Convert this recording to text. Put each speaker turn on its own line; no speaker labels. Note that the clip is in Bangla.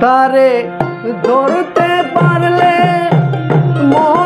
তারে ধরতে পারলে মন